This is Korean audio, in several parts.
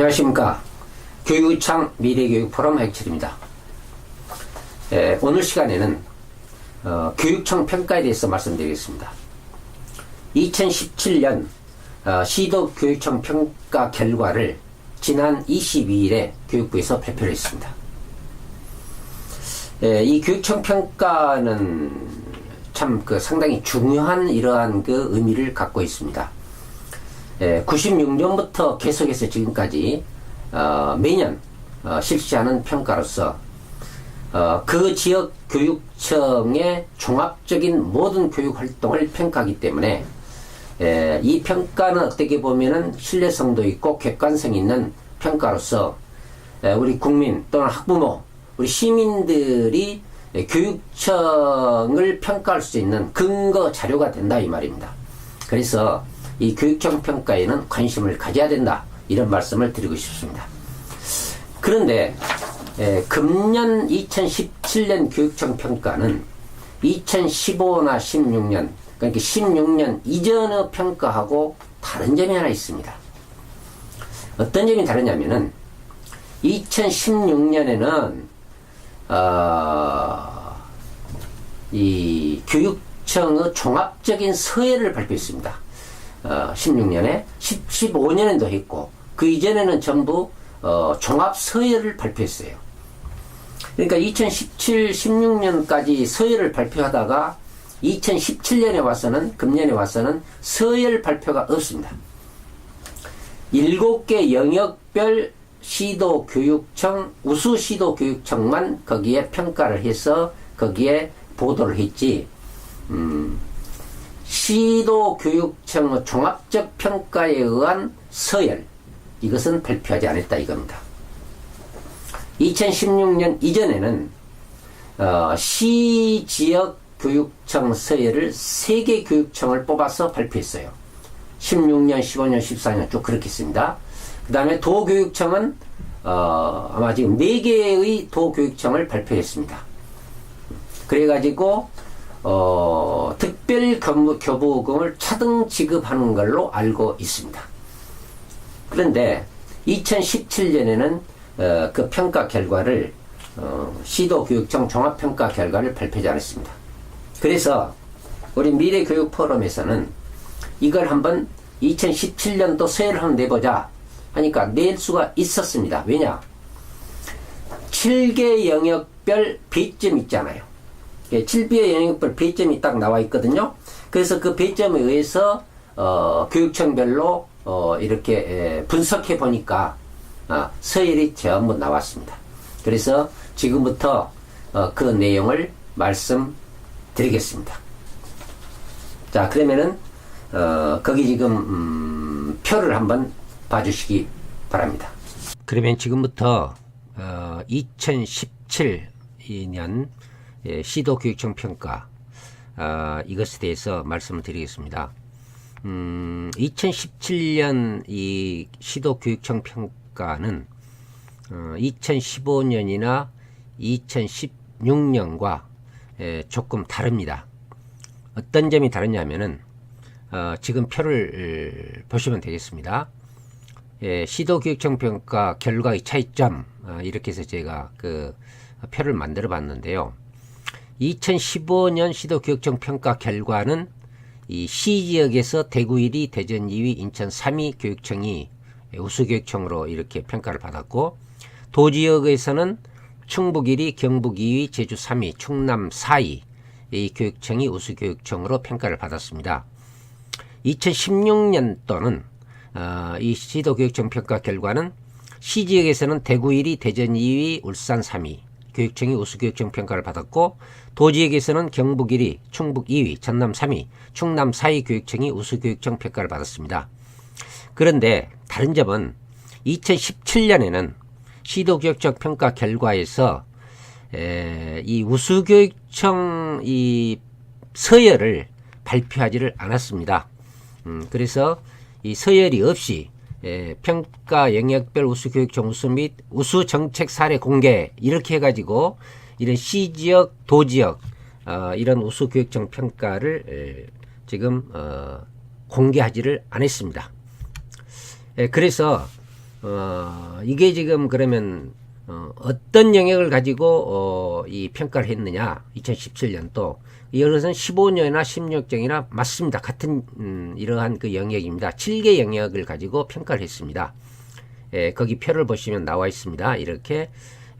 안녕하십니까. 교육창 미래교육포럼 핵철입니다. 예, 오늘 시간에는 어, 교육청 평가에 대해서 말씀드리겠습니다. 2017년 어, 시도 교육청 평가 결과를 지난 22일에 교육부에서 발표를 했습니다. 예, 이 교육청 평가는 참 그 상당히 중요한 이러한 그 의미를 갖고 있습니다. 예, 96년부터 계속해서 지금까지 어, 매년 어, 실시하는 평가로서 어, 그 지역 교육청의 종합적인 모든 교육 활동을 평가하기 때문에 예, 이 평가는 어떻게 보면은 신뢰성도 있고 객관성 있는 평가로서 예, 우리 국민 또는 학부모, 우리 시민들이 예, 교육청을 평가할 수 있는 근거 자료가 된다 이 말입니다. 그래서 이 교육청 평가에는 관심을 가져야 된다 이런 말씀을 드리고 싶습니다. 그런데 예, 금년 2017년 교육청 평가는 2015나 16년 그러니까 16년 이전의 평가하고 다른 점이 하나 있습니다. 어떤 점이 다르냐면은 2016년에는 어, 이 교육청의 종합적인 서해를 발표했습니다. 어, 16년에 10, 15년에도 했고 그 이전에는 전부 어, 종합 서해를 발표했어요. 그러니까 2017, 16년까지 서해를 발표하다가 2017년에 와서는 금년에 와서는 서해를 발표가 없습니다. 7개 영역별 시도 교육청, 우수 시도 교육청만 거기에 평가를 해서 거기에 보도를 했지, 음, 시도 교육청의 종합적 평가에 의한 서열, 이것은 발표하지 않았다 이겁니다. 2016년 이전에는 어, 시 지역 교육청 서열을 세개 교육청을 뽑아서 발표했어요. 16년, 15년, 14년 쭉 그렇게 했습니다. 그 다음에 도교육청은 어, 아마 지금 네 개의 도교육청을 발표했습니다. 그래가지고 어, 특별 교부, 교부금을 차등 지급하는 걸로 알고 있습니다. 그런데 2017년에는 어, 그 평가 결과를 어, 시도교육청 종합평가 결과를 발표하지 않았습니다. 그래서 우리 미래교육 포럼에서는 이걸 한번 2017년도 서해를 한번 내보자 하니까 낼 수가 있었습니다. 왜냐? 7개 영역별 배점 있잖아요. 7개 예, 영역별 배점이 딱 나와 있거든요. 그래서 그 배점에 의해서 어, 교육청별로 어, 이렇게 에, 분석해 보니까 아, 서열이 전부 나왔습니다. 그래서 지금부터 어, 그 내용을 말씀드리겠습니다. 자 그러면은 어, 거기 지금 음, 표를 한번 봐주시기 바랍니다. 그러면 지금부터 어, 2017년 예, 시도 교육청 평가 어, 이것에 대해서 말씀을 드리겠습니다. 음, 2017년 이 시도 교육청 평가는 어, 2015년이나 2016년과 예, 조금 다릅니다. 어떤 점이 다르냐면은 어, 지금 표를 보시면 되겠습니다. 예, 시도 교육청 평가 결과의 차이점 어, 이렇게 해서 제가 그 표를 만들어 봤는데요. 2015년 시도 교육청 평가 결과는 이 시지역에서 대구 1위, 대전 2위, 인천 3위 교육청이 우수 교육청으로 이렇게 평가를 받았고 도 지역에서는 충북 1위, 경북 2위, 제주 3위, 충남 4위 이 교육청이 우수 교육청으로 평가를 받았습니다. 2016년도는 어, 이 시도 교육청 평가 결과는 시지역에서는 대구 1위, 대전 2위, 울산 3위 교육청이 우수교육청 평가를 받았고 도지역에서는 경북 1위, 충북 2위, 전남 3위, 충남 4위 교육청이 우수교육청 평가를 받았습니다. 그런데 다른 점은 2017년에는 시도교육청 평가 결과에서 에, 이 우수교육청 이 서열을 발표하지를 않았습니다. 음, 그래서 이 서열이 없이 예, 평가 영역별 우수 및 우수 정책 사례 공개 이렇게 해가지고 이런 시 지역, 도 지역 어, 이런 우수 교육청 평가를 에, 지금 어, 공개하지를 않았습니다. 예, 그래서 어, 이게 지금 그러면 어, 어떤 영역을 가지고 어, 이 평가를 했느냐 2017년도 이것은 15년이나 16년이나 맞습니다. 같은 음, 이러한 그 영역입니다. 7개 영역을 가지고 평가를 했습니다. 예, 거기 표를 보시면 나와 있습니다. 이렇게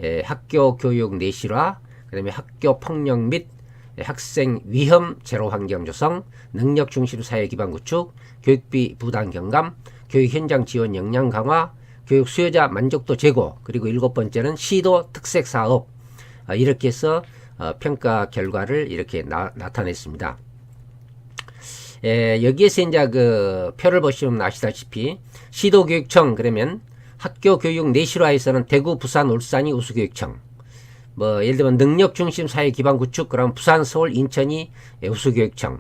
예, 학교 교육 내실화, 그 다음에 학교 폭력 및 학생 위험 제로 환경 조성, 능력 중심 사회 기반 구축, 교육비 부담 경감, 교육 현장 지원 역량 강화, 교육 수요자 만족도 제고, 그리고 일곱 번째는 시도 특색 사업. 아, 이렇게 해서 어, 평가 결과를 이렇게 나, 나타냈습니다. 에, 여기에서 이제 그 표를 보시면 아시다시피 시도교육청 그러면 학교 교육 내실화에서는 대구, 부산, 울산이 우수교육청. 뭐 예를 들면 능력 중심 사회 기반 구축 그럼 부산, 서울, 인천이 우수교육청.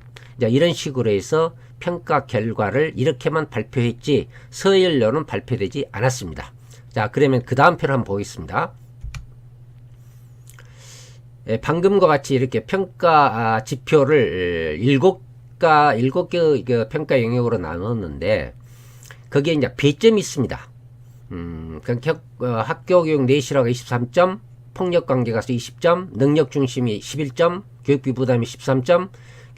이런 식으로 해서 평가 결과를 이렇게만 발표했지 서열로는 발표되지 않았습니다. 자, 그러면 그 다음 표를 한번 보겠습니다. 예, 방금과 같이 이렇게 평가 아, 지표를 일곱 가 일곱 개그 평가 영역으로 나눴는데 거기에 이제 배점이 있습니다. 음, 그 어, 학교 교육 내실화가 23점, 폭력 관계가 20점, 능력 중심이 11점, 교육비 부담이 13점,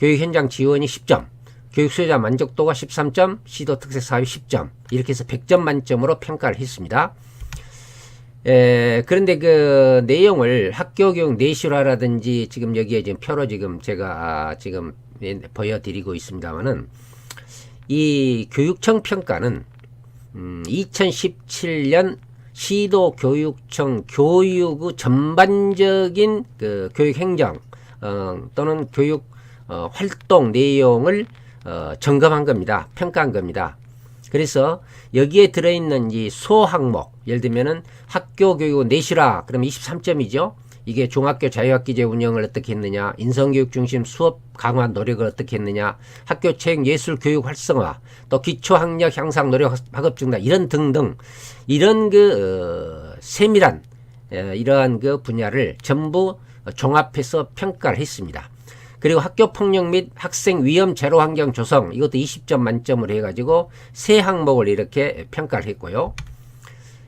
교육 현장 지원이 10점, 교육 수요자 만족도가 13점, 시도 특색 사업이 10점. 이렇게 해서 100점 만점으로 평가를 했습니다. 에, 그런데 그 내용을 학교 교육 내실화라든지 지금 여기에 지금 표로 지금 제가 아, 지금 보여드리고 있습니다만은 이 교육청 평가는 음, 2017년 시도 교육청 교육의 전반적인 그 교육 행정 어, 또는 교육 어, 활동 내용을 어, 점검한 겁니다. 평가한 겁니다. 그래서 여기에 들어있는 이 소항목, 예를 들면은 학교 교육 내실화, 그럼 23점이죠. 이게 중학교 자유학기제 운영을 어떻게 했느냐, 인성교육 중심 수업 강화 노력을 어떻게 했느냐, 학교 체육 예술 교육 활성화, 또 기초학력 향상 노력 학업 증단 이런 등등 이런 그 어, 세밀한 에, 이러한 그 분야를 전부 종합해서 평가를 했습니다. 그리고 학교 폭력 및 학생 위험 제로 환경 조성 이것도 20점 만점으로 해가지고 세 항목을 이렇게 평가를 했고요.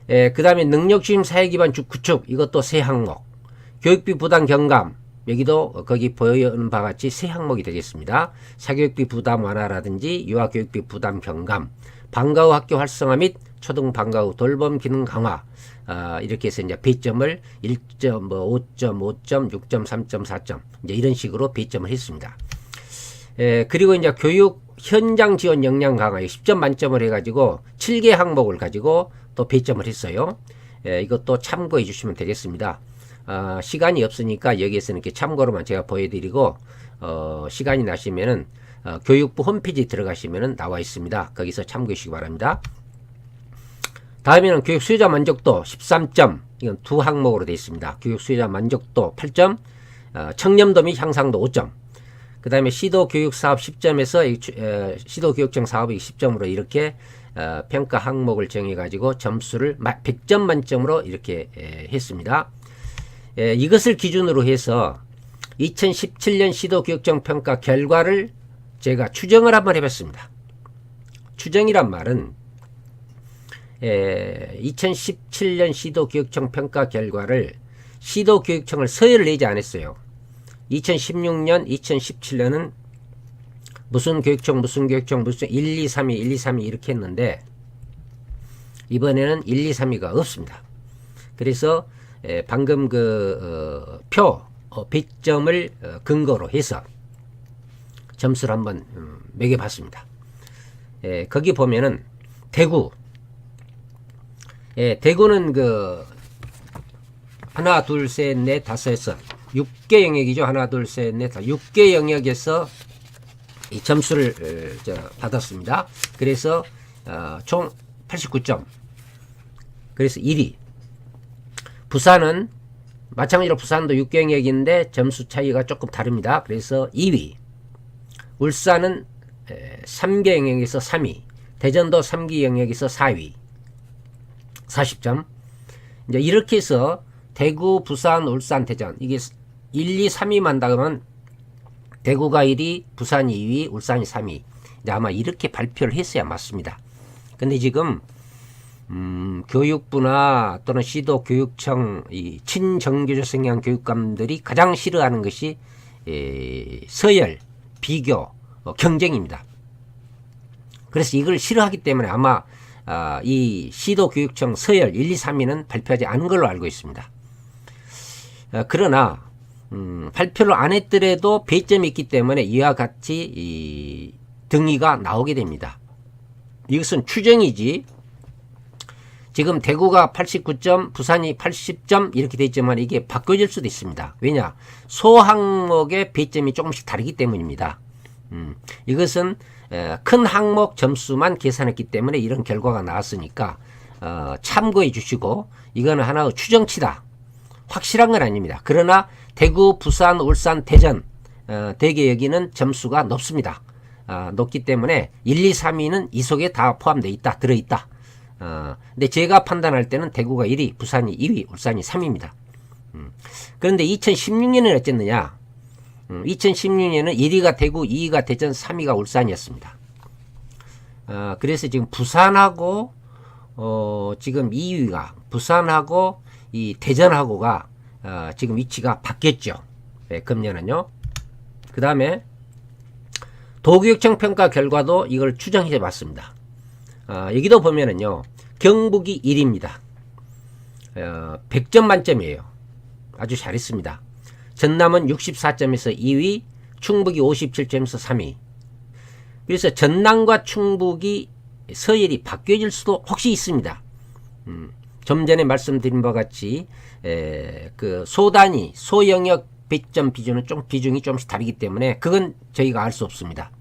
예, 그 다음에 능력주임 사회 기반 구축 이것도 세 항목. 교육비 부담 경감 여기도 거기 보이는 바와 같이 세 항목이 되겠습니다. 사교육비 부담 완화라든지 유아교육비 부담 경감, 방과 후 학교 활성화 및 초등 방과 후 돌봄 기능 강화 아, 이렇게 해서 이제 배점을 1점, 뭐 5점, 5점, 6점, 3점, 4점 이제 이런 식으로 배점을 했습니다. 에, 그리고 이제 교육 현장 지원 역량 강화 10점 만점을 해가지고 7개 항목을 가지고 또 배점을 했어요. 에, 이것도 참고해 주시면 되겠습니다. 아, 시간이 없으니까 여기에서는 이렇게 참고로만 제가 보여드리고 어, 시간이 나시면은 어, 교육부 홈페이지 들어가시면은 나와 있습니다. 거기서 참고해 주시기 바랍니다. 다음에는 교육 수요자 만족도 13점. 이건 두 항목으로 되어 있습니다. 교육 수요자 만족도 8점, 어, 청렴도 및 향상도 5점. 그 다음에 시도 교육 사업 10점에서 이, 어, 시도 교육청 사업이 10점으로 이렇게 어, 평가 항목을 정해가지고 점수를 100점 만점으로 이렇게 에, 했습니다. 에, 이것을 기준으로 해서 2017년 시도 교육청 평가 결과를 제가 추정을 한번 해봤습니다. 추정이란 말은 에, 2017년 시도교육청 평가 결과를 시도교육청을 서열을 내지 않았어요. 2016년, 2017년은 무슨 교육청, 무슨 교육청, 무슨 1, 2, 3위, 1, 2, 3위 이렇게 했는데 이번에는 1, 2, 3위가 없습니다. 그래서 에, 방금 그 어, 표, 어, 배점을 어, 근거로 해서 점수를 한번 음, 매겨봤습니다. 에, 거기 보면은 대구 예, 대구는 그 하나, 둘, 셋, 넷, 다섯, 여섯 6개 영역이죠. 하나, 둘, 셋, 넷, 다섯 6개 영역에서 이 점수를 어, 저, 받았습니다. 그래서 어, 총 89점. 그래서 1위. 부산은 마찬가지로 부산도 6개 영역인데 점수 차이가 조금 다릅니다. 그래서 2위. 울산은 3개 영역에서 3위. 대전도 3기 영역에서 4위. 40점. 이제 이렇게 해서 대구, 부산, 울산, 대전 이게 1, 2, 3위만 다 그러면 대구가 1위, 부산이 2위, 울산이 3위. 이제 아마 이렇게 발표를 했어야 맞습니다. 근데 지금 음, 교육부나 또는 시도 교육청 이 친정교조 성향 교육감들이 가장 싫어하는 것이 에, 서열, 비교, 어, 경쟁입니다. 그래서 이걸 싫어하기 때문에 아마 아, 이 시도 교육청 서열 1, 2, 3위는 발표하지 않은 걸로 알고 있습니다. 어, 그러나 음, 발표를 안 했더라도 배점이 있기 때문에 이와 같이 이 등위가 나오게 됩니다. 이것은 추정이지 지금 대구가 89점, 부산이 80점 이렇게 돼 있지만 이게 바뀌어질 수도 있습니다. 왜냐? 소 항목의 배점이 조금씩 다르기 때문입니다. 음, 이것은 에, 큰 항목 점수만 계산했기 때문에 이런 결과가 나왔으니까 어, 참고해 주시고 이거는 하나의 추정치다. 확실한 건 아닙니다. 그러나 대구, 부산, 울산, 대전 어, 대개 여기는 점수가 높습니다. 아, 높기 때문에 1, 2, 3위는 이 속에 다 포함되어 있다, 들어있다. 어, 근데 제가 판단할 때는 대구가 1위, 부산이 2위, 울산이 3위입니다. 음, 그런데 2016년에는 어쨌느냐? 음, 2016년에는 1위가 대구, 2위가 대전, 3위가 울산이었습니다. 어, 그래서 지금 부산하고 어, 지금 2위가 부산하고 이 대전하고가 어, 지금 위치가 바뀌었죠. 네, 금년은요. 그 다음에 도교육청 평가 결과도 이걸 추정해 봤습니다. 어, 여기도 보면은요, 경북이 1위입니다. 어, 100점 만점이에요. 아주 잘했습니다. 전남은 64점에서 2위, 충북이 57점에서 3위. 그래서 전남과 충북이 서열이 바뀌어질 수도 혹시 있습니다. 음, 좀 전에 말씀드린 바와 같이 에, 그 소단위, 소영역 배점 비중은 좀 비중이 좀씩 다르기 때문에 그건 저희가 알 수 없습니다.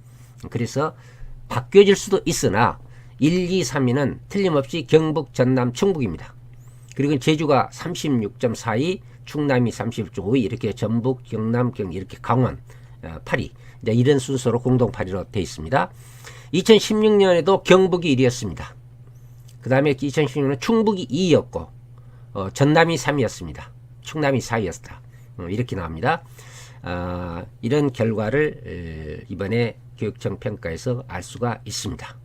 그래서 바뀌어질 수도 있으나 1, 2, 3위는 틀림없이 경북, 전남, 충북입니다. 그리고 제주가 36.42, 충남이 31.5 이렇게 전북, 경남, 경 이렇게 강원, 어, 8위 이제 이런 순서로 공동 8위로 되어 있습니다. 2016년에도 경북이 1위였습니다. 그 다음에 2016년은 충북이 2위였고 어, 전남이 3위였습니다. 충남이 4위였다. 어, 이렇게 나옵니다. 아, 이런 결과를 에, 이번에 교육청 평가에서 알 수가 있습니다.